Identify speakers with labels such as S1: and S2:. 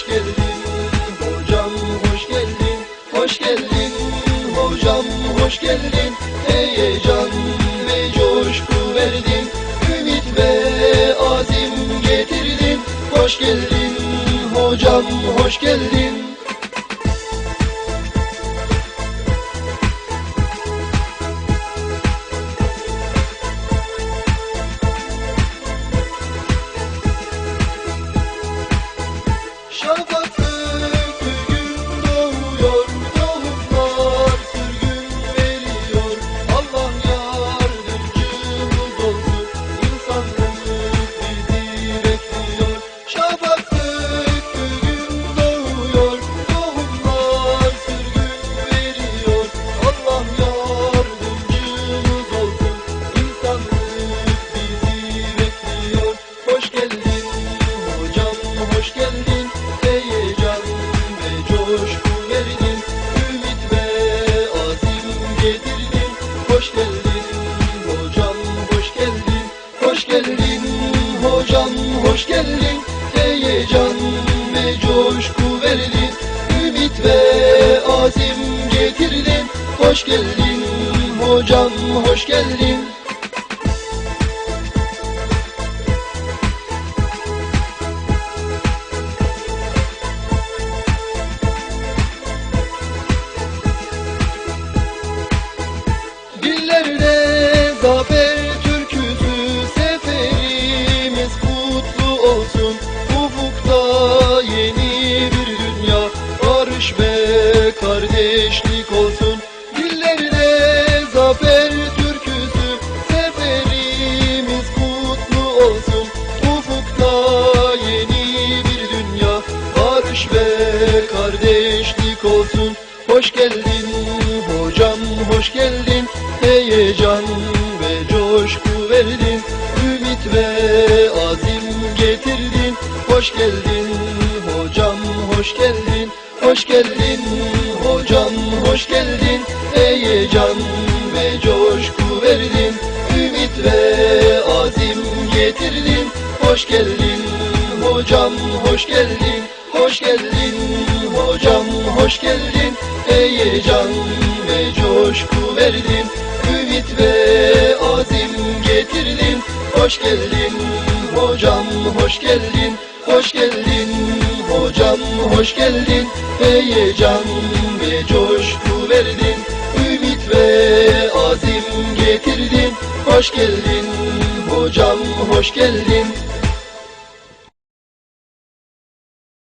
S1: hoş geldin hocam hoş geldin hoş geldin hocam hoş geldin. Heyecan ve coşku verdin ümit ve azim getirdin. Hoş geldin hocam hoş geldin İnsanlık bizi bekliyor Hoş geldin hocam hoş geldin Heyecan ve coşku Ümit ve azim getirdin Hoş geldin hocam hoş geldin Hoş geldin hocam hoş geldin Heyecan ve coşku Ümit ve azim getirdin Hoş geldin hocam hoş geldin kardeşlik olsun. Hoş geldin hocam hoş geldin. Heyecan ve coşku verdin? Ümit ve azim getirdin. Hoş geldin hocam hoş geldin. Hoş geldin hocam hoş geldin. Heyecan ve coşku verdin? Ümit ve azim getirdin. Hoş geldin hocam hoş geldin Hoş geldin. Hocam hoş geldin. Heyecan ve coşku verdin. Ümit ve azim getirdin. Hoş geldin hocam hoş geldin. Hoş geldin hocam hoş geldin. Heyecan ve coşku verdin. Ümit ve azim getirdin. Hoş geldin hocam hoş geldin